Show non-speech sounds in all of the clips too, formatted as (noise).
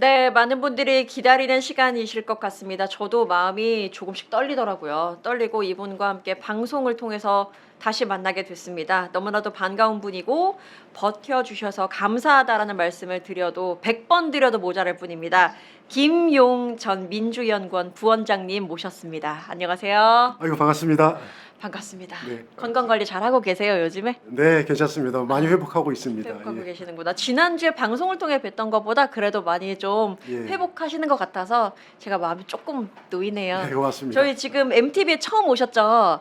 네, 많은 분들이 기다리는 시간이실 것 같습니다. 저도 마음이 조금씩 떨리더라고요. 떨리고 이분과 함께 방송을 통해서 다시 만나게 됐습니다. 너무나도 반가운 분이고 버텨주셔서 감사하다라는 말씀을 드려도 100번 드려도 모자랄 뿐입니다. 김용 전 민주연구원 부원장님 모셨습니다. 안녕하세요. 아이고 반갑습니다. 반갑습니다. 네. 건강 관리 잘하고 계세요 요즘에? 네, 괜찮습니다. 많이 회복하고 있습니다. 회복하고 예. 계시는구나. 지난주에 방송을 통해 뵀던 것보다 그래도 많이 좀 예. 회복하시는 것 같아서 제가 마음이 조금 놓이네요. 네, 고맙습니다. 저희 지금 MTV에 처음 오셨죠? 어,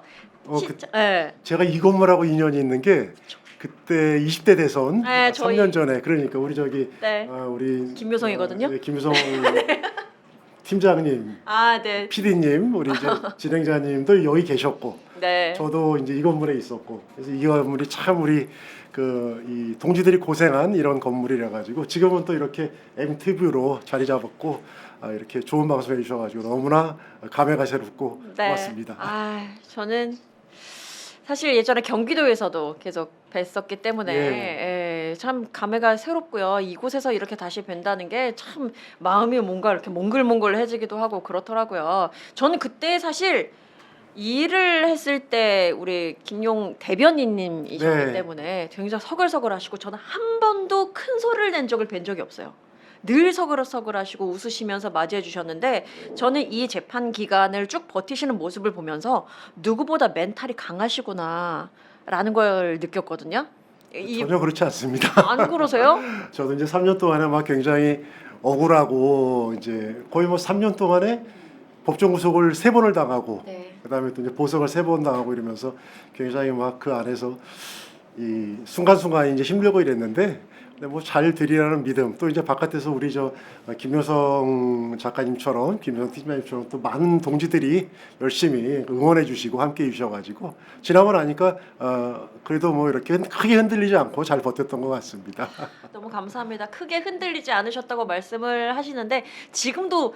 그, 진짜, 예. 제가 이 건물하고 인연이 있는 게 그때 20대 대선 네, 저희- 3년 전에 그러니까 우리 저기 네. 어, 우리 김묘성이거든요. 어, 네, 김효성 팀장님, 아, 네. PD님, 우리 이제 (laughs) 진행자님도 여기 계셨고 네. 저도 이제 이 건물에 있었고 그래서 이 건물이 참 우리 그 이 동지들이 고생한 이런 건물이라 가지고 지금은 또 이렇게 MTV로 자리 잡았고 아, 이렇게 좋은 방송 해 주셔가지고 너무나 감회가 새롭고 고맙습니다. 아, 저는 사실 예전에 경기도에서도 계속 뵀었기 때문에 예, 참 감회가 새롭고요. 이곳에서 이렇게 다시 뵌다는 게 참 마음이 뭔가 이렇게 몽글몽글해지기도 하고 그렇더라고요. 저는 그때 사실 일을 했을 때 우리 김용 대변인님이셨기 네. 때문에 굉장히 서글서글하시고 저는 한 번도 큰 소리를 낸 적을 뵌 적이 없어요. 늘 서글서글하시고 웃으시면서 맞이해 주셨는데 저는 이 재판 기간을 쭉 버티시는 모습을 보면서 누구보다 멘탈이 강하시구나 라는 걸 느꼈거든요. 이, 전혀 그렇지 않습니다. 안 그러세요? (laughs) 저도 이제 3년 동안에 막 굉장히 억울하고 이제 거의 뭐 3년 동안에 법정 구속을 세 번을 당하고 네. 그다음에 또 이제 보석을 세 번 당하고 이러면서 굉장히 막 그 안에서 이 순간순간 이제 힘들고 이랬는데 근데 뭐 잘 되리라는 믿음 또 이제 바깥에서 우리 저 김효성 작가님처럼 김효성 팀장님처럼 또 많은 동지들이 열심히 응원해 주시고 함께 해 주셔가지고 지나고 나니까 어 그래도 뭐 이렇게 크게 흔들리지 않고 잘 버텼던 것 같습니다. (laughs) 너무 감사합니다. 크게 흔들리지 않으셨다고 말씀을 하시는데 지금도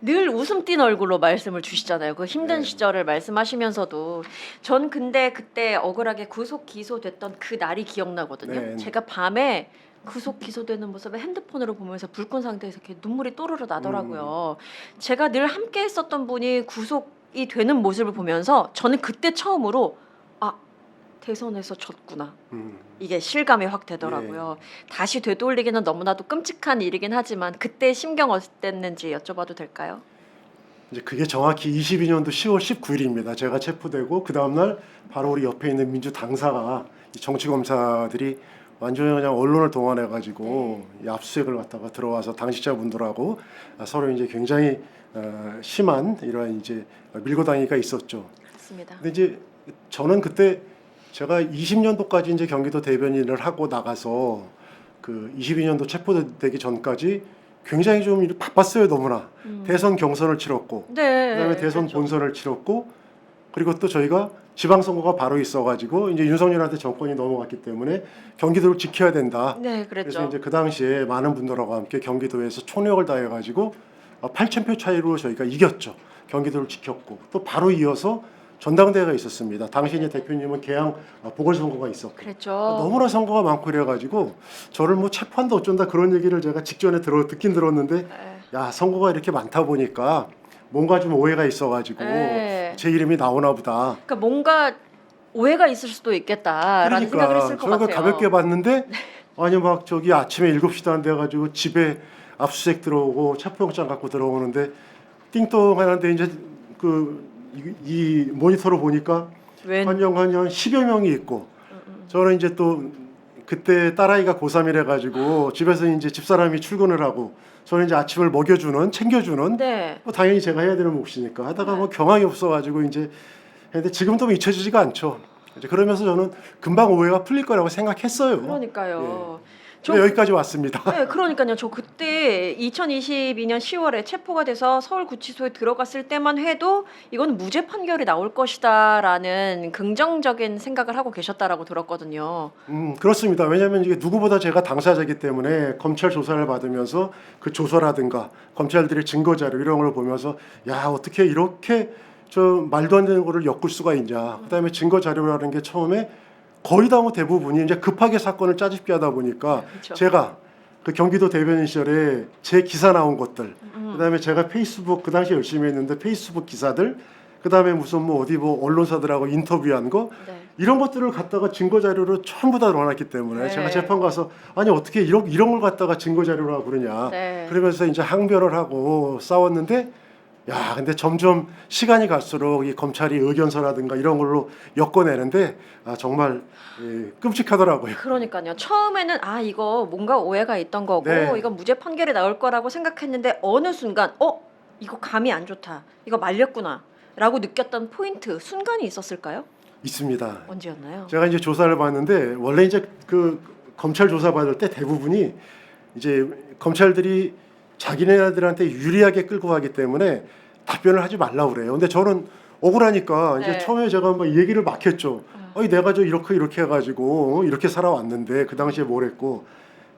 늘 웃음 띤 얼굴로 말씀을 주시잖아요. 그 힘든 네. 시절을 말씀하시면서도 전 근데 그때 억울하게 구속 기소됐던 그 날이 기억나거든요. 네. 제가 밤에 구속 기소되는 모습을 핸드폰으로 보면서 불끈 상태에서 이렇게 눈물이 또르르 나더라고요. 제가 늘 함께 했었던 분이 구속이 되는 모습을 보면서 저는 그때 처음으로 아 대선에서 졌구나. 음. 이게 실감이 확 되더라고요. 다시 되돌리기는 너무나도 끔찍한 일이긴 하지만 그때 심경 어땠는지 여쭤봐도 될까요? 이제 그게 정확히 22년도 10월 19일입니다. 제가 체포되고 그 다음 날 바로 우리 옆에 있는 민주 당사가 이 정치 검사들이 완전히 그냥 언론을 동원해 가지고 이 압수수색을 갖다가 들어와서 당직자분들하고 서로 이제 굉장히 어, 심한 이러한 이제 밀고 당기가 있었죠. 그렇습니다. 근데 이제 저는 그때 제가 20년도까지 이제 경기도 대변 인을 하고 나가서 그 22년도 체포되기 전까지 굉장히 좀 바빴어요 너무나 음. 대선 경선을 치렀고 네. 그다음에 대선 그렇죠. 본선을 치렀고 그리고 또 저희가 지방선거가 바로 있어가지고 이제 윤석열한테 정권이 넘어갔기 때문에 경기도를 지켜야 된다. 네, 그래서 그랬죠. 이제 그 당시에 많은 분들하고 함께 경기도에서 총력을 다해가지고 8천 표 차이로 저희가 이겼죠. 경기도를 지켰고 또 바로 이어서 전당대회가 있었습니다. 당시 이제 대표님은 개항 어, 보궐선거가 있었고 그랬죠. 너무나 선거가 많고 이래가지고 저를 뭐 체포한다 어쩐다 그런 얘기를 제가 직전에 들어 듣긴 들었는데 네. 야 선거가 이렇게 많다 보니까 뭔가 좀 오해가 있어가지고 네. 제 이름이 나오나 보다. 그러니까 뭔가 오해가 있을 수도 있겠다라는 생각을 했을 것 저희가 같아요. 네. 가볍게 봤는데 (laughs) 아니 막 저기 아침에 7시도 안 돼가지고 집에 압수수색 들어오고 체포영장 갖고 들어오는데 띵동 하는데 이제 그 이 모니터로 보니까 웬 한영 한영 10여 명이 있고 음, 음. 저는 이제 또 그때 딸아이가 고3이라 가지고 집에서 이제 집사람이 출근을 하고 저는 이제 아침을 먹여주는 챙겨주는 네. 뭐 당연히 제가 해야 되는 몫이니까 하다가 네. 뭐 경황이 없어가지고 이제 근데 지금도 뭐 잊혀지지가 않죠. 이제 그러면서 저는 금방 오해가 풀릴 거라고 생각했어요. 그러니까요. 근 데 여기까지 왔습니다. 네, 그러니까요. 저 그때 2022년 10월에 체포가 돼서 서울 구치소에 들어갔을 때만 해도 이건 무죄 판결이 나올 것이다라는 긍정적인 생각을 하고 계셨다라고 들었거든요. 음 그렇습니다. 왜냐하면 이게 누구보다 제가 당사자이기 때문에 검찰 조사를 받으면서 그 조서라든가 검찰들의 증거 자료 이런 걸 보면서 야 어떻게 이렇게 저 말도 안 되는 거를 엮을 수가 있냐. 그다음에 증거 자료라는 게 처음에 거의 다뭐 대부분이 이제 급하게 사건을 짜집기 하다 보니까 그렇죠. 제가 그 경기도 대변인 시절에 제 기사 나온 것들, 음. 그다음에 제가 페이스북 그 당시 열심히 했는데 페이스북 기사들, 그다음에 무슨 뭐 어디 뭐 언론사들하고 인터뷰한 거 네. 이런 것들을 갖다가 증거 자료로 전부 다 넣어놨기 때문에 네. 제가 재판 가서 아니 어떻게 이런 이런 걸 갖다가 증거 자료로 하고 그러냐. 네. 그러면서 이제 항변을 하고 싸웠는데 야 근데 점점 시간이 갈수록 이 검찰이 의견서라든가 이런 걸로 엮어내는데 아 정말 예, 끔찍하더라고요. 그러니까요. 처음에는 아 이거 뭔가 오해가 있던 거고 네. 이건 무죄 판결이 나올 거라고 생각했는데 어느 순간 어 이거 감이 안 좋다. 이거 말렸구나라고 느꼈던 포인트 순간이 있었을까요? 있습니다. 언제였나요? 제가 이제 조사를 봤는데 원래 이제 그 검찰 조사 받을 때 대부분이 이제 검찰들이 자기네들한테 유리하게 끌고 가기 때문에 답변을 하지 말라고 그래요. 근데 저는 억울하니까 이제 네. 처음에 제가 한번 이 얘기를 막 했죠. 아니 내가 저 이렇게 이렇게 해가지고 어, 이렇게 살아왔는데 그 당시에 뭘 했고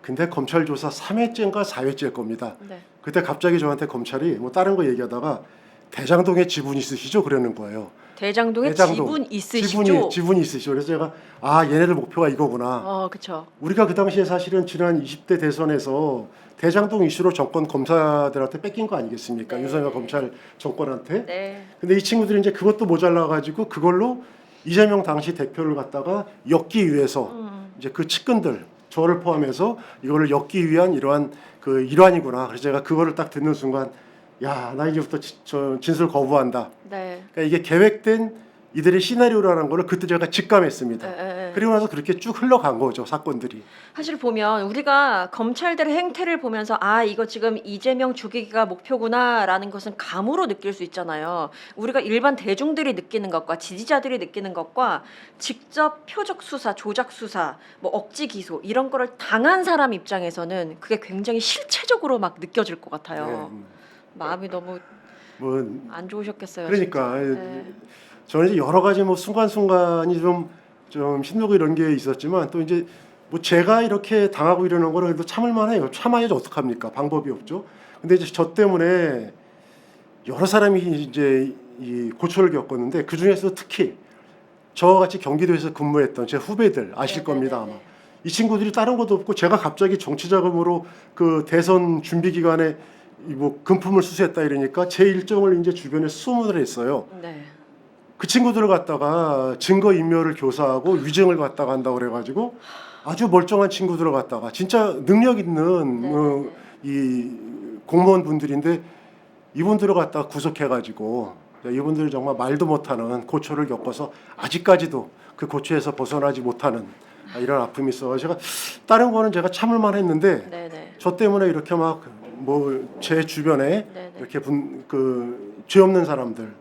근데 검찰 조사 3회째인가 4회째일 겁니다. 네. 그때 갑자기 저한테 검찰이 뭐 다른 거 얘기하다가 대장동에 지분 있으시죠? 그러는 거예요. 대장동에 대장동. 지분 있으시죠? 지분이 지분이 있으시죠. 그래서 제가 아 얘네들 목표가 이거구나. 어 그렇죠. 우리가 그 당시에 사실은 지난 20대 대선에서 대장동 이슈로 정권 검사들한테 뺏긴 거 아니겠습니까? 네. 윤석열 검찰 정권한테. 네. 근데 이 친구들이 이제 그것도 모자라 가지고 그걸로 이재명 당시 대표를 갖다가 엮기 위해서 음. 이제 그 측근들 저를 포함해서 이거를 엮기 위한 이러한 그 일환이구나. 그래서 제가 그거를 딱 듣는 순간 야, 나 이제부터 지- 저 진술 거부한다. 네. 그러니까 이게 계획된 이들의 시나리오라는 거를 그때 제가 직감했습니다. 에, 에, 에. 그리고 나서 그렇게 쭉 흘러간 거죠 사건들이. 사실 보면 우리가 검찰들의 행태를 보면서 아 이거 지금 이재명 죽이기가 목표구나라는 것은 감으로 느낄 수 있잖아요. 우리가 일반 대중들이 느끼는 것과 지지자들이 느끼는 것과 직접 표적 수사, 조작 수사, 뭐 억지 기소 이런 거를 당한 사람 입장에서는 그게 굉장히 실체적으로 막 느껴질 것 같아요. 네, 음, 마음이 너무 뭐 안 좋으셨겠어요. 그러니까. 네. 저는 이제 여러 가지 뭐 순간순간이 좀, 좀 힘들고 이런 게 있었지만 또 이제 뭐 제가 이렇게 당하고 이러는 거를 그래도 참을 만 해요. 참아야지 어떡합니까? 방법이 없죠. 근데 이제 저 때문에 여러 사람이 이제 이 고초를 겪었는데 그 중에서 특히 저와 같이 경기도에서 근무했던 제 후배들 아실 네, 겁니다 네, 아마. 네, 이 친구들이 다른 것도 없고 제가 갑자기 정치 자금으로 그 대선 준비 기간에 이뭐 금품을 수수했다 이러니까 제 일정을 이제 주변에 수문을 했어요. 네. 그 친구들을 갖다가 증거 인멸을 교사하고 위증을 갖다가 한다고 그래가지고 아주 멀쩡한 친구들을 갖다가 진짜 능력 있는 네, 어, 이 공무원 분들인데 이분들을 갖다가 구속해가지고 이분들이 정말 말도 못하는 고초를 겪어서 아직까지도 그 고초에서 벗어나지 못하는 이런 아픔이 있어. 제가 다른 거는 제가 참을만 했는데 네, 네. 저 때문에 이렇게 막 뭐 제 주변에 네, 네. 이렇게 분 그 죄 없는 사람들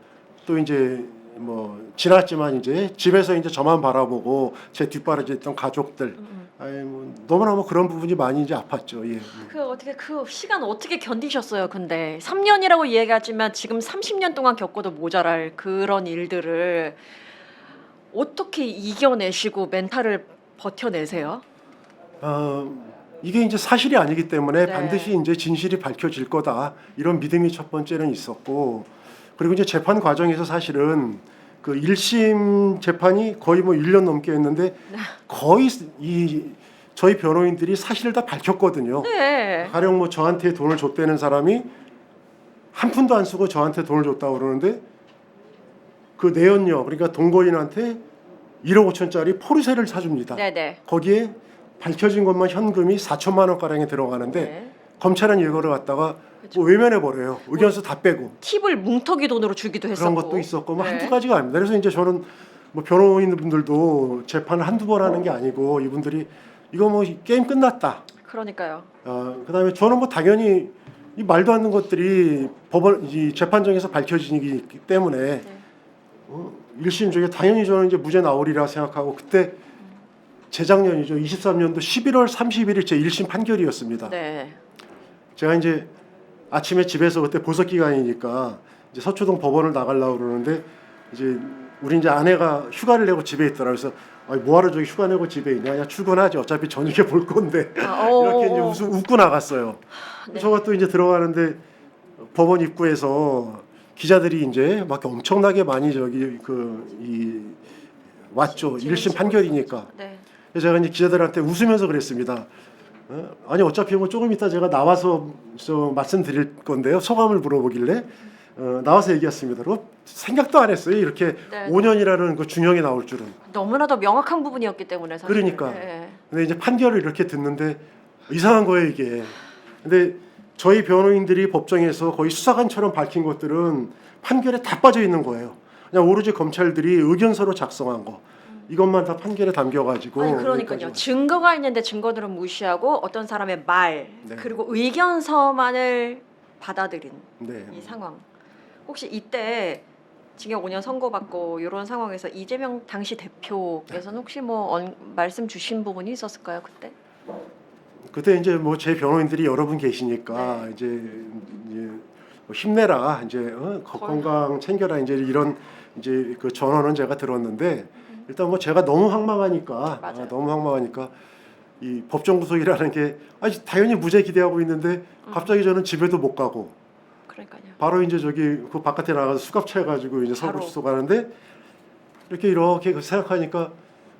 또 이제 뭐 지났지만 이제 집에서 이제 저만 바라보고 제 뒷바라지했던 가족들 음. 아이 뭐 너무나 뭐 그런 부분이 많이 이제 아팠죠. 예. 그 어떻게 그 시간 어떻게 견디셨어요? 근데 3년이라고 이야기하지만 지금 30년 동안 겪어도 모자랄 그런 일들을 어떻게 이겨내시고 멘탈을 버텨내세요? 어, 이게 이제 사실이 아니기 때문에 네. 반드시 이제 진실이 밝혀질 거다 이런 믿음이 첫 번째는 있었고 그리고 이제 재판 과정에서 사실은 그 1심 재판이 거의 뭐 1년 넘게 했는데 거의 이 저희 변호인들이 사실을 다 밝혔거든요. 네. 가령 뭐 저한테 돈을 줬다는 사람이 한 푼도 안 쓰고 저한테 돈을 줬다고 그러는데 그 내연녀 그러니까 동거인한테 1억 5천짜리 포르쉐를 사줍니다. 네, 네. 거기에 밝혀진 것만 현금이 4천만 원 가량이 들어가는데 네. 검찰은 이거를 갖다가 그쵸. 뭐 외면해 버려요. 의견서 다 빼고 팁을 뭉터기 돈으로 주기도 했었고. 그런 것도 있었고 뭐 네. 한두 가지가 아닙니다. 그래서 이제 저는 뭐 변호인분들도 재판을 한두 번 하는 게 아니고 이분들이 이거 뭐 게임 끝났다. 그러니까요. 어, 그다음에 저는 뭐 당연히 이 말도 안 되는 것들이 법원 이 재판정에서 밝혀지기 때문에 네. 어, 1심 중에 당연히 저는 이제 무죄 나오리라 생각하고 그때 재작년이죠. 23년도 11월 31일 제 1심 판결이었습니다. 네. 제가 이제 아침에 집에서 그때 보석 기간이니까 이제 서초동 법원을 나가려고 그러는데 이제 우리 이제 아내가 휴가를 내고 집에 있더라. 그래서 아니 뭐하러 저기 휴가 내고 집에 있냐? 그냥 출근하지. 어차피 저녁에 볼 건데. 아, (laughs) 어, 이렇게 이제. 웃, 웃고 나갔어요. 네. 저가 또 이제 들어가는데 법원 입구에서 기자들이 이제 막 엄청나게 많이 저기 그 이 왔죠. 지금 1심 지금 판결이니까. 네. 그래서 제가 이제 기자들한테 웃으면서 그랬습니다. 어? 아니 어차피 뭐 조금 이따 제가 나와서 저 말씀드릴 건데요. 소감을 물어보길래 어, 나와서 얘기했습니다. 그리고 생각도 안 했어요. 이렇게 네. 5년이라는 그 중형이 나올 줄은. 너무나도 명확한 부분이었기 때문에 사실. 그러니까. 네. 근데 이제 판결을 이렇게 듣는데 이상한 거예요 이게. 근데 저희 변호인들이 법정에서 거의 수사관처럼 밝힌 것들은 판결에 다 빠져 있는 거예요. 그냥 오로지 검찰들이 의견서로 작성한 거 이것만 다 판결에 담겨가지고. 아니 그러니까요. 여기까지 증거가 있는데 증거들은 무시하고 어떤 사람의 말 네. 그리고 의견서만을 받아들인 네. 이 상황. 혹시 이때 징역 5년 선고받고 이런 상황에서 이재명 당시 대표께서는 혹시 뭐 언- 말씀 주신 부분이 있었을까요 그때? 그때 이제 뭐 제 변호인들이 여러 분 계시니까 네. 이제, 이제 뭐 힘내라 이제 어? 건강 챙겨라 이제 이런 이제 그 전언은 제가 들었는데 일단 뭐 제가 너무 황망하니까. 아, 너무 황망하니까 이 법정 구속이라는 게 아니 당연히 무죄 기대하고 있는데 음. 갑자기 저는 집에도 못 가고 그러니까요. 바로 이제 저기 그 바깥에 나가서 수갑 채가지고 이제 서울 바로. 수속하는데 이렇게 이렇게 그 생각하니까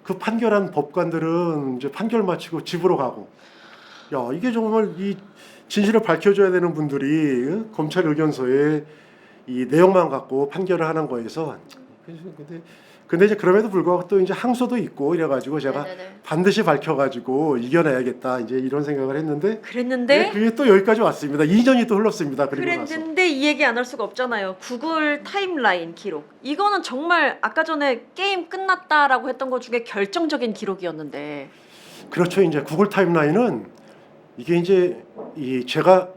그 판결한 법관들은 이제 판결 마치고 집으로 가고 야 이게 정말 이 진실을 밝혀줘야 되는 분들이 어? 검찰 의견서에 이 내용만 갖고 판결을 하는 거에서 근데 근데 이제 그럼에도 불구하고 또 이제 항소도 있고 이래가지고 제가 네네네. 반드시 밝혀가지고 이겨내야겠다 이제 이런 생각을 했는데 그랬는데 네, 그게 또 여기까지 왔습니다. 2년이 또 흘렀습니다. 그리고 나서. 그랬는데 이 얘기 안 할 수가 없잖아요. 구글 타임라인 기록. 이거는 정말 아까 전에 게임 끝났다라고 했던 것 중에 결정적인 기록이었는데. 그렇죠. 이제 구글 타임라인은 이게 이제 이 제가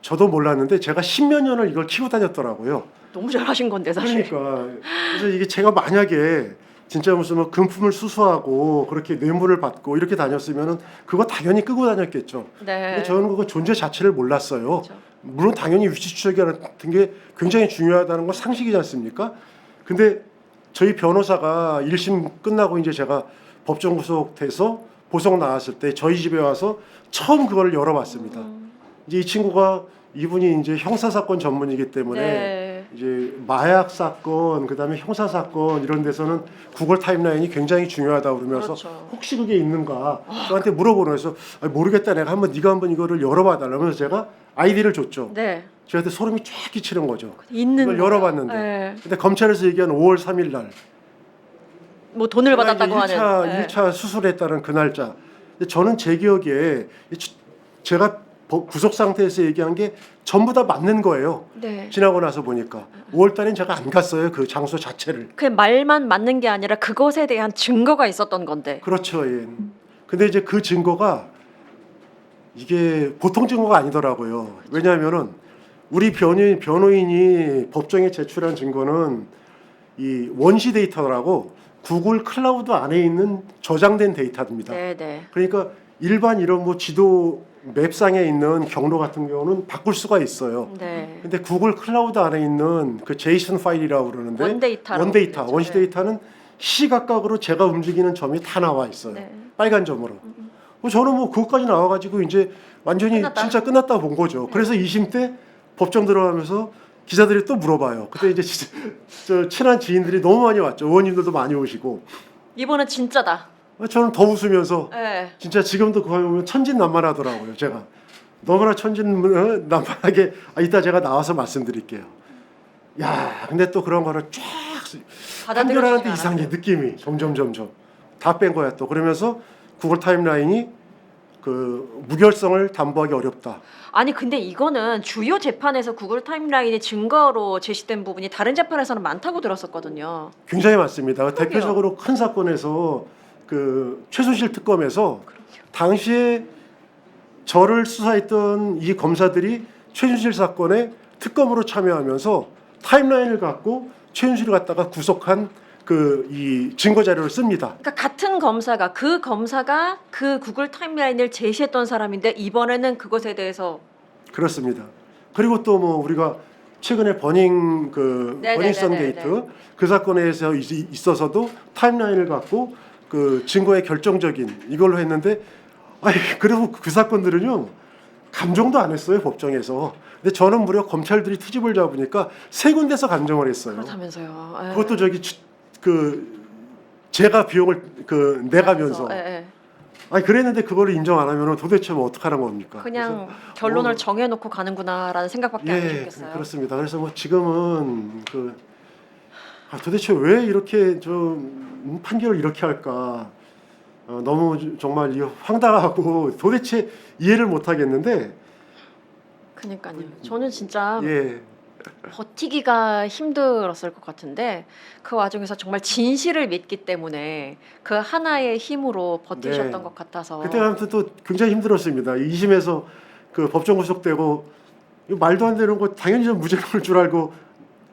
저도 몰랐는데 제가 십몇 년을 이걸 키고 다녔더라고요. 너무 잘하신 건데 사실. 그러니까 그래서 이게 제가 만약에 진짜 무슨 뭐 금품을 수수하고 그렇게 뇌물을 받고 이렇게 다녔으면은 그거 당연히 끄고 다녔겠죠. 네. 근데 저는 그거 존재 자체를 몰랐어요. 그렇죠. 물론 당연히 위치 추적이 같은 게 굉장히 중요하다는 건 상식이지 않습니까? 근데 저희 변호사가 1심 끝나고 이제 제가 법정 구속돼서 보석 나왔을 때 저희 집에 와서 처음 그걸 열어봤습니다. 음, 이제 이 친구가 이분이 이제 형사 사건 전문이기 때문에 네. 이제 마약 사건 그다음에 형사 사건 이런 데서는 구글 타임라인이 굉장히 중요하다 그러면서 그렇죠. 혹시 그게 있는가 저한테 물어보는 거에서 아니, 모르겠다 내가 한번 네가 한번 이거를 열어봐 달라면서 제가 아이디를 줬죠. 네. 저한테 소름이 쫙 끼치는 거죠. 있는 거예요. 열어봤는데. 네. 근데 검찰에서 얘기한 5월 3일 날 뭐 돈을 받았다고 1차, 하는. 네. 1차 수술했다는 그 날짜. 근데 저는 제 기억에 제가 법- 구속 상태에서 얘기한 게 전부 다 맞는 거예요. 네. 지나고 나서 보니까 5월 달엔 제가 안 갔어요. 그 장소 자체를. 그 말만 맞는 게 아니라 그것에 대한 증거가 있었던 건데. 그렇죠. 예. 근데 이제 그 증거가 이게 보통 증거가 아니더라고요. 왜냐하면은 우리 변호인, 변호인이 법정에 제출한 증거는 이 원시 데이터라고 구글 클라우드 안에 있는 저장된 데이터입니다. 네, 네. 그러니까 일반 이런 뭐 지도 맵상에 있는 경로 같은 경우는 바꿀 수가 있어요. 네. 근데 구글 클라우드 안에 있는 그 제이슨 파일이라고 그러는데 원데이터. 원시 네. 데이터는 시각각으로 제가 움직이는 점이 다 나와 있어요. 네. 빨간 점으로. 뭐 저는 뭐 그것까지 나와가지고 이제 완전히 끝났다. 진짜 끝났다 본 거죠. 그래서 2심 때 법정 들어가면서 기자들이 또 물어봐요. 그때 이제 지- (laughs) 저 친한 지인들이 너무 많이 왔죠. 의원님들도 많이 오시고. 이번은 진짜다. 저는 더 웃으면서 네. 진짜 지금도 그거 보면 천진난만하더라고요. 제가 너무나 천진난만하게 아, 이따 제가 나와서 말씀드릴게요. 야, 근데 또 그런 거를 쫙 받아들여지지가 이상해. 느낌이 점점 점점 다 뺀 거야 또 그러면서 구글 타임라인이 그 무결성을 담보하기 어렵다. 아니 근데 이거는 주요 재판에서 구글 타임라인이 증거로 제시된 부분이 다른 재판에서는 많다고 들었었거든요. 굉장히 많습니다. 대표적으로 큰 사건에서 그 최순실 특검에서 당시에 저를 수사했던 이 검사들이 최순실 사건에 특검으로 참여하면서 타임라인을 갖고 최순실을 갖다가 구속한 그 이 증거 자료를 씁니다. 그러니까 같은 검사가 그 검사가 그 구글 타임라인을 제시했던 사람인데 이번에는 그것에 대해서 그렇습니다. 그리고 또 뭐 우리가 최근에 버닝 그 네네네네. 버닝썬 게이트 그 사건에서 있- 있어서도 타임라인을 갖고 그 증거의 결정적인 이걸로 했는데 아니 그리고 그 사건들은요 감정도 안 했어요 법정에서. 근데 저는 무려 검찰들이 트집을 잡으니까 세 군데서 감정을 했어요. 그렇다면서요. 예. 그것도 저기 치- 그 제가 비용을 그 내가면서 예, 예. 아니 그랬는데 그거를 인정 안 하면 도대체 뭐 어떡하는 겁니까? 그냥 결론을 뭐- 정해놓고 가는구나라는 생각밖에 안 예, 들겠어요. 그렇습니다. 그래서 뭐 지금은 그 아, 도대체 왜 이렇게 좀 판결을 이렇게 할까? 어, 너무 주- 정말 이 황당하고 도대체 이해를 못 하겠는데 그러니까요. 저는 진짜 예, 버티기가 힘들었을 것 같은데 그 와중에서 정말 진실을 믿기 때문에 그 하나의 힘으로 버티셨던 네. 것 같아서 그때 아무튼 또 굉장히 힘들었습니다. 2심에서 그 법정 구속되고 말도 안 되는 거 당연히 좀 무죄 나올 줄 알고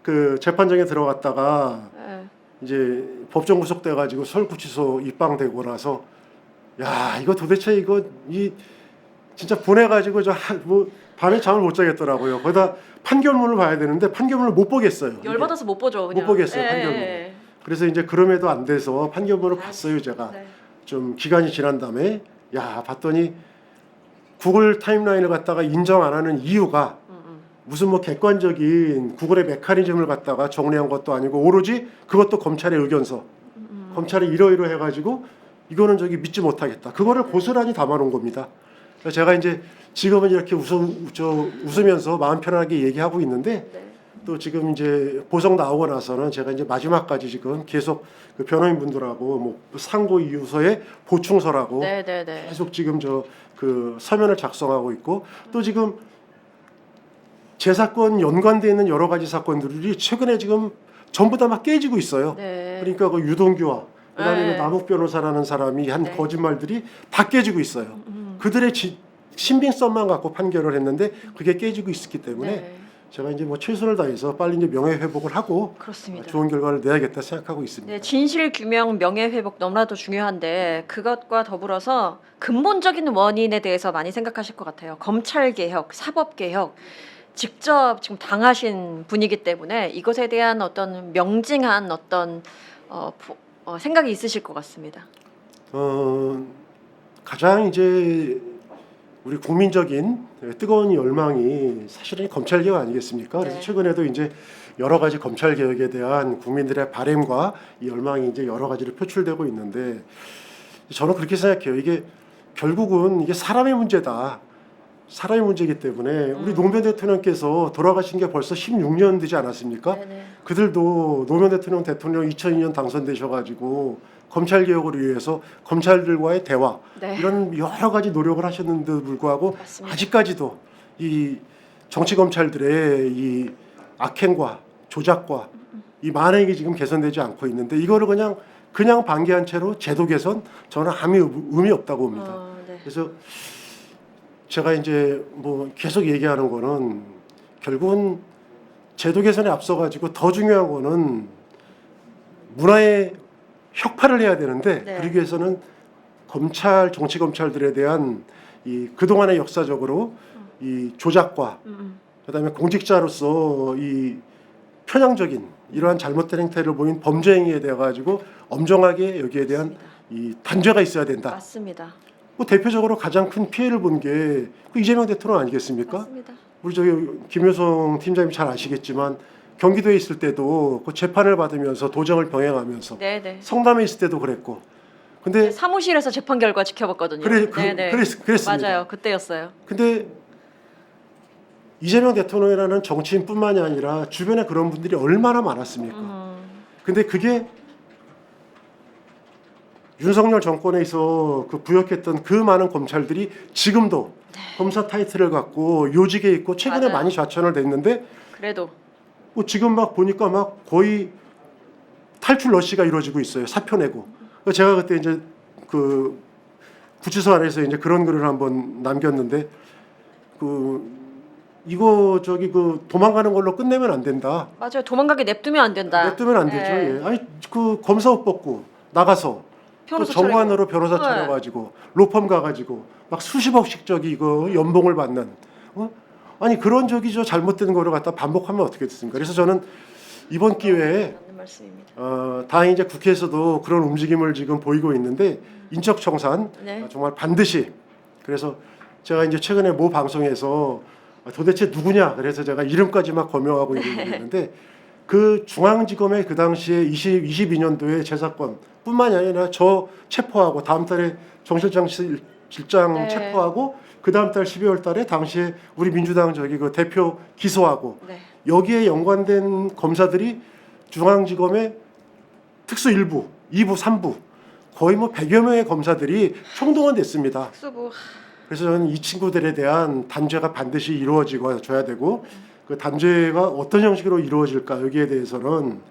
그 재판장에 들어갔다가 예. 이제 법정 구속돼 가지고 서울구치소 입방되고 나서 야 이거 도대체 이거 이 진짜 보내 가지고 저 뭐 밤에 잠을 못 자겠더라고요. 거기다 판결문을 봐야 되는데 판결문을 못 보겠어요. 이게. 열받아서 못 보죠. 그냥. 못 보겠어요, 예, 판결문. 예, 그래서 이제 그럼에도 안 돼서 판결문을 아, 봤어요 제가. 네. 좀 기간이 지난 다음에 야 봤더니 구글 타임라인을 갖다가 인정 안 하는 이유가. 무슨 뭐 객관적인 구글의 메커니즘을 갖다가 정리한 것도 아니고 오로지 그것도 검찰의 의견서 음, 검찰이 이러이러 해가지고 이거는 저기 믿지 못하겠다 그거를 고스란히 담아놓은 겁니다 그래서 제가 이제 지금은 이렇게 웃음 저 웃으면서 마음 편하게 얘기하고 있는데 네. 또 지금 이제 보석 나오고 나서는 제가 이제 마지막까지 지금 계속 그 변호인분들하고 뭐 상고 이유서에 보충서라고 네, 네, 네. 계속 지금 저 그 서면을 작성하고 있고 또 지금 제 사건 연관돼 있는 여러 가지 사건들이 최근에 지금 전부 다 막 깨지고 있어요. 네. 그러니까 그 유동규와 그다음에 네. 그 남욱 변호사라는 사람이 한 네. 거짓말들이 다 깨지고 있어요. 음, 그들의 지, 신빙성만 갖고 판결을 했는데 그게 깨지고 있었기 때문에 네. 제가 이제 뭐 최선을 다해서 빨리 이제 명예 회복을 하고 그렇습니다. 좋은 결과를 내야겠다 생각하고 있습니다. 네, 진실 규명, 명예 회복 너무나도 중요한데 그것과 더불어서 근본적인 원인에 대해서 많이 생각하실 것 같아요. 검찰 개혁, 사법 개혁 직접 지금 당하신 분이기 때문에 이것에 대한 어떤 명징한 어떤 어, 보- 어, 생각이 있으실 것 같습니다. 어, 가장 이제 우리 국민적인 뜨거운 열망이 사실은 검찰 개혁 아니겠습니까? 그래서 네. 최근에도 이제 여러 가지 검찰 개혁에 대한 국민들의 바램과 이 열망이 이제 여러 가지로 표출되고 있는데 저는 그렇게 생각해요. 이게 결국은 이게 사람의 문제다. 사람의 문제이기 때문에 우리 음. 노무현 대통령께서 돌아가신 게 벌써 16년 되지 않았습니까? 네네. 그들도 노무현 대통령 대통령 2002년 당선되셔가지고 검찰 개혁을 위해서 검찰들과의 대화 네. 이런 여러 가지 노력을 하셨는데도 불구하고 맞습니다. 아직까지도 이 정치 검찰들의 이 악행과 조작과 이 만행이 지금 개선되지 않고 있는데 이거를 그냥 그냥 방기한 채로 제도 개선 저는 아무 의미 없다고 봅니다. 어, 네. 그래서 제가 이제 뭐 계속 얘기하는 거는 결국은 제도 개선에 앞서 가지고 더 중요한 거는 문화의 혁파를 해야 되는데 네. 그러기 위해서는 검찰 정치 검찰들에 대한 이 그동안의 역사적으로 이 조작과 음, 음. 그다음에 공직자로서 이 편향적인 이러한 잘못된 행태를 보인 범죄 행위에 대해 가지고 엄정하게 여기에 대한. 이 단죄가 있어야 된다. 맞습니다. 뭐 대표적으로 가장 큰 피해를 본 게 이재명 대통령 아니겠습니까? 맞습니다. 우리 저기 김효성 팀장님 잘 아시겠지만 경기도에 있을 때도 그 재판을 받으면서 도정을 병행하면서 네네. 성남에 있을 때도 그랬고 근데 사무실에서 재판 결과 지켜봤거든요. 그래 그, 네네. 그랬, 그랬습니다. 맞아요. 그때였어요. 근데 이재명 대통령이라는 정치인뿐만이 아니라 주변에 그런 분들이 얼마나 많았습니까? 음, 근데 그게 윤석열 정권에서 그 부역했던 그 많은 검찰들이 지금도 검사 타이틀을 갖고 요직에 있고 최근에 맞아요. 많이 좌천을 됐는데 그래도 뭐 지금 막 보니까 막 거의 탈출 러시가 이루어지고 있어요. 사표 내고. 제가 그때 이제 그 구치소 안에서 이제 그런 글을 한번 남겼는데 그 이거 저기 그 도망가는 걸로 끝내면 안 된다. 맞아요. 도망가게 냅두면 안 된다. 냅두면 안 되죠. 네. 예. 아니 그 검사 옷 벗고 나가서 또 변호사 정관으로 변호사 네. 차려가지고 로펌 가가지고 막 수십억씩 저기 이거 연봉을 받는 어? 아니 그런 저기 저 잘못된 거를 갖다 반복하면 어떻게 됐습니까? 그래서 저는 이번 기회에 말씀입니다. 어, 다행히 이제 국회에서도 그런 움직임을 지금 보이고 있는데 인적 청산 네. 어, 정말 반드시 그래서 제가 이제 최근에 모 방송에서 도대체 누구냐 그래서 제가 이름까지 막 거명하고 네. (laughs) 있는데 그 중앙지검의 그 당시에 20, 22년도에 재사건뿐만이 아니라 저 체포하고 다음 달에 정 실장 실- 실장 네. 체포하고 그 다음 달 12월 달에 당시에 우리 민주당 저기 그 대표 기소하고 네. 여기에 연관된 검사들이 중앙지검의 특수 1부, 2부, 3부 거의 뭐 100여 명의 검사들이 총동원 됐습니다. 수부 그래서 저는 이 친구들에 대한 단죄가 반드시 이루어지고 줘야 되고 그 단죄가 어떤 형식으로 이루어질까 여기에 대해서는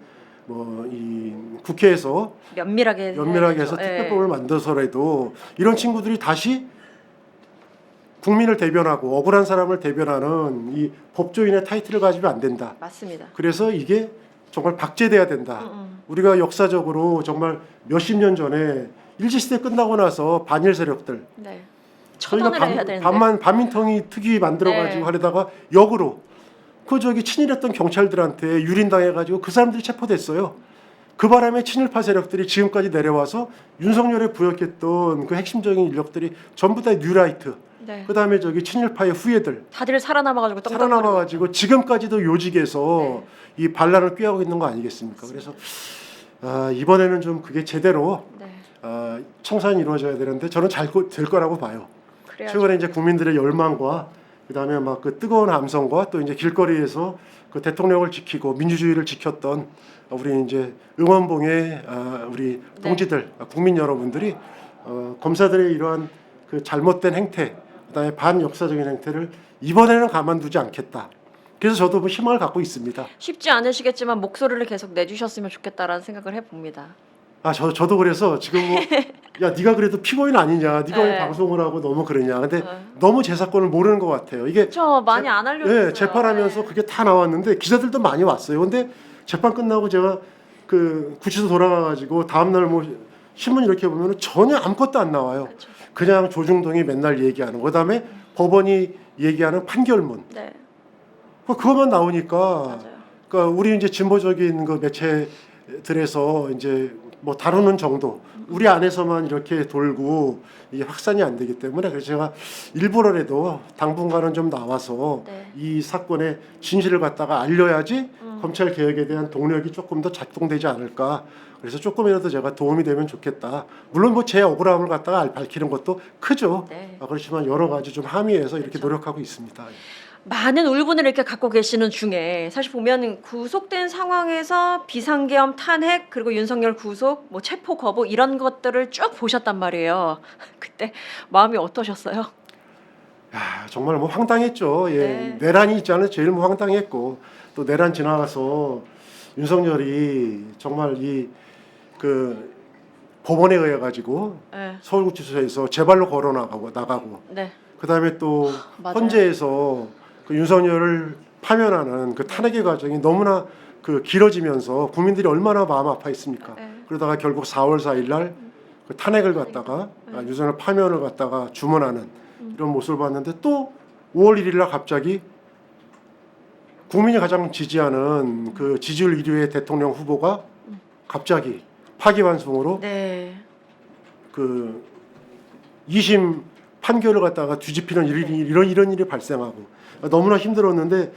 뭐 이 국회에서 면밀하게 연밀하게 해서 해야죠. 예. 특별법을 만들어서라도 이런 친구들이 다시 국민을 대변하고 억울한 사람을 대변하는 이 법조인의 타이틀을 가지면 안 된다. 맞습니다. 그래서 이게 정말 박제돼야 된다. 음, 음. 우리가 역사적으로 정말 몇십 년 전에 일제 시대 끝나고 나서 반일 세력들 네. 처단을 해야 되는데. 반만 반민통이 특위 만들어 가지고 네. 하려다가 역으로 그 저기 친일했던 경찰들한테 유린당해 가지고 그 사람들이 체포됐어요. 그 바람에 친일파 세력들이 지금까지 내려와서 윤석열에 부역했던 그 핵심적인 인력들이 전부 다 뉴라이트. 네. 그다음에 저기 친일파의 후예들 다들 살아남아가지고 떡떡거리고. 살아남아 가지고 지금까지도 요직에서 네. 이 반란을 꾀하고 있는 거 아니겠습니까? 그래서 아, 이번에는 좀 그게 제대로 네. 아, 청산이 이루어져야 되는데 저는 잘 될 거라고 봐요. 그래야 최근에 이제 국민들의 열망과 그다음에 막 그 뜨거운 함성과 또 이제 길거리에서 그 대통령을 지키고 민주주의를 지켰던 우리 이제 응원봉의 아, 우리 네. 동지들 아, 국민 여러분들이 어, 검사들의 이러한 그 잘못된 행태 그다음에 반역사적인 행태를 이번에는 가만두지 않겠다. 그래서 저도 뭐 희망을 갖고 있습니다. 쉽지 않으시겠지만 목소리를 계속 내주셨으면 좋겠다라는 생각을 해봅니다. 아, 저 저도 그래서 지금 뭐 (laughs) 야, 네가 그래도 피고인 아니냐? 네가 왜 네. 방송을 하고 너무 그러냐? 근데 네. 너무 제 사건을 모르는 것 같아요. 이게 저 많이 안 알려줬어요. 예, 재판하면서 그게 다 나왔는데 기자들도 많이 왔어요. 근데 재판 끝나고 제가 그 구치소 돌아가 가지고 다음 날 뭐 신문 이렇게 보면 전혀 아무것도 안 나와요. 그렇죠. 그냥 조중동이 맨날 얘기하는 거. 그다음에 법원이 얘기하는 판결문. 네, 그 그것만 나오니까 맞아요. 그러니까 우리 이제 진보적인 그 매체들에서 이제 뭐 다루는 정도 우리 안에서만 이렇게 돌고 이게 확산이 안 되기 때문에 그래서 제가 일부러라도 당분간은 좀 나와서 네. 이 사건의 진실을 갖다가 알려야지 음. 검찰 개혁에 대한 동력이 조금 더 작동되지 않을까. 그래서 조금이라도 제가 도움이 되면 좋겠다. 물론 뭐 제 억울함을 갖다가 알- 밝히는 것도 크죠. 네. 아, 그렇지만 여러 가지 좀 함의해서 이렇게 그렇죠. 노력하고 있습니다. 많은 울분을 이렇게 갖고 계시는 중에 사실 보면 구속된 상황에서 비상계엄 탄핵 그리고 윤석열 구속 뭐 체포 거부 이런 것들을 쭉 보셨단 말이에요. (laughs) 그때 마음이 어떠셨어요? 야, 정말 뭐 황당했죠. 예. 네. 내란이 있잖아요. 제일 뭐 황당했고 또 내란 지나가서 윤석열이 정말 이그 법원에 의해 가지고 네, 서울구치소에서 제발로 걸어 나가고 나가고 네, 그다음에 또. (laughs) 헌재에서 그 윤석열을 파면하는 그 탄핵의 과정이 너무나 그 길어지면서 국민들이 얼마나 마음 아파했습니까? 네. 그러다가 결국 4월 4일 날 그 탄핵을 갖다가 아, 윤석열 파면을 갖다가 주문하는 이런 모습을 봤는데 또 5월 1일 날 갑자기 국민이 가장 지지하는 그 지지율 1위의 대통령 후보가 갑자기 파기환송으로 네, 그 2심 판결을 갖다가 뒤집히는 일이, 이런 이런 일이 발생하고 너무나 힘들었는데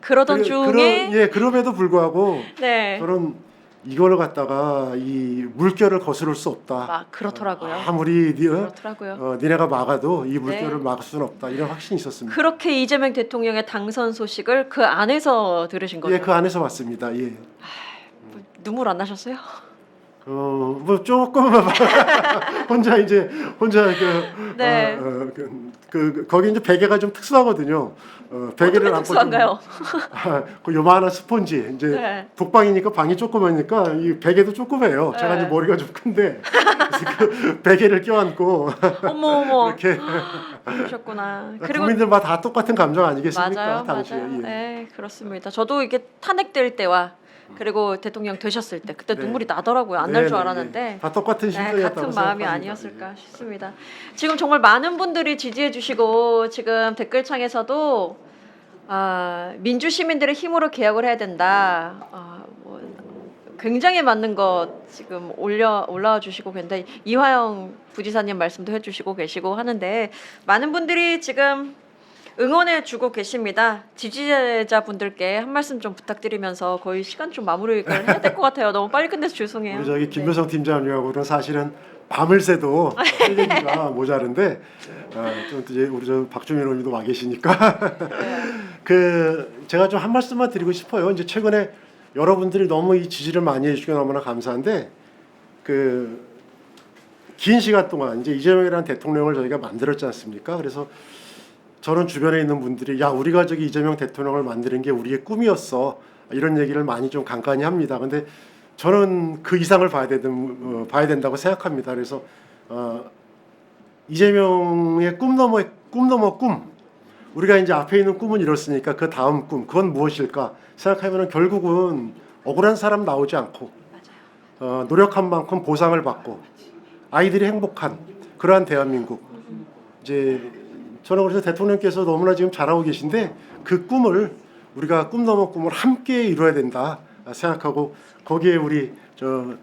그러던 그- 중에 그러, 예 그럼에도 불구하고 네, 저는 이거를 갖다가 이 물결을 거스를 수 없다. 막 그렇더라고요. 아무리 니, 어? 그렇더라고요. 어, 니네가 막아도 이 물결을 네. 막을 수는 없다. 이런 확신이 있었습니다. 그렇게 이재명 대통령의 당선 소식을 그 안에서 들으신 거죠? 예, 그 안에서 왔습니다. 예. 눈물 안 나셨어요? 어, 뭐 조금 (laughs) 혼자 이제 혼자 그, 네. 어, 어, 그, 그 거기 이제 베개가 좀 특수하거든요. 어, 베개를 안고 좀- 특수한가요? 아, 그 요만한 스폰지 이제 네. 독방이니까 방이 조그마니까 이 베개도 조그매요. 제가 네. 이제 머리가 좀 큰데 그 베개를 껴안고 어머 어머 이렇게 그러셨구나. 그리고 국민들마다 다 똑같은 감정 아니겠습니까? 맞아요, 당시에. 맞아요. 예. 네, 그렇습니다. 저도 이게 탄핵될 때와 그리고 대통령 되셨을 때 그때 네. 눈물이 나더라고요. 안날 네, 줄 네, 알았는데 네. 다 똑같은 네, 심정이었다고 같은 마음이 생각합니다. 아니었을까 싶습니다. 지금 정말 많은 분들이 지지해 주시고 지금 댓글창에서도 아, 민주 시민들의 힘으로 개혁을 해야 된다. 아, 뭐, 굉장히 맞는 것 지금 올려 올라와 주시고 계는데 이화영 부지사님 말씀도 해주시고 계시고 하는데 많은 분들이 지금 응원해 주고 계십니다. 지지자분들께 한 말씀 좀 부탁드리면서 거의 시간 좀 마무리를 해야 될 것 같아요. 너무 빨리 끝내서 죄송해요. 우리 저기 김효성 팀장님하고는 사실은 밤을 새도 (laughs) 할 얘기가 모자른데 아, 좀 이제 우리 저 박주민 의원님도 와 계시니까 (laughs) 그 제가 좀 한 말씀만 드리고 싶어요. 이제 최근에 여러분들이 너무 이 지지를 많이 해주시고 너무나 감사한데 그 긴 시간 동안 이제 이재명이라는 대통령을 저희가 만들었지 않습니까? 그래서 저는 주변에 있는 분들이 야 우리가 저기 이재명 대통령을 만드는 게 우리의 꿈이었어 이런 얘기를 많이 좀 간간히 합니다. 근데 저는 그 이상을 봐야 되는 어, 봐야 된다고 생각합니다. 그래서 어, 이재명의 꿈 넘어 꿈 넘어 꿈 우리가 이제 앞에 있는 꿈은 이렇으니까 그 다음 꿈 그건 무엇일까 생각하면은 결국은 억울한 사람 나오지 않고 어, 노력한 만큼 보상을 받고 아이들이 행복한 그러한 대한민국 이제 저는 그래서 대통령께서 너무나 지금 잘하고 계신데 그 꿈을 우리가 꿈 넘어 꿈을 함께 이루어야 된다 생각하고 거기에 우리 저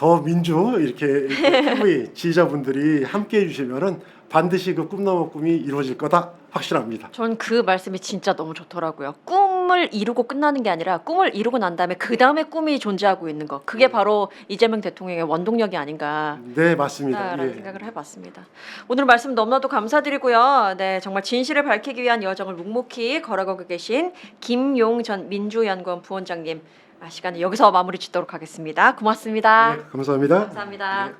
더 민주 이렇게, (laughs) 후보의 지지자분들이 함께 해주시면은 반드시 그 꿈 넘어 꿈이 이루어질 거다 확실합니다. 전 그 말씀이 진짜 너무 좋더라고요. 꿈을 이루고 끝나는 게 아니라 꿈을 이루고 난 다음에 그 다음에 꿈이 존재하고 있는 거. 그게 바로 이재명 대통령의 원동력이 아닌가. 네 맞습니다. 라는 예. 생각을 해봤습니다. 오늘 말씀 너무나도 감사드리고요. 네, 정말 진실을 밝히기 위한 여정을 묵묵히 걸어가고 계신 김용 전 민주연구원 부원장님 아, 시간을 여기서 마무리 짓도록 하겠습니다. 고맙습니다. 네, 감사합니다. 감사합니다.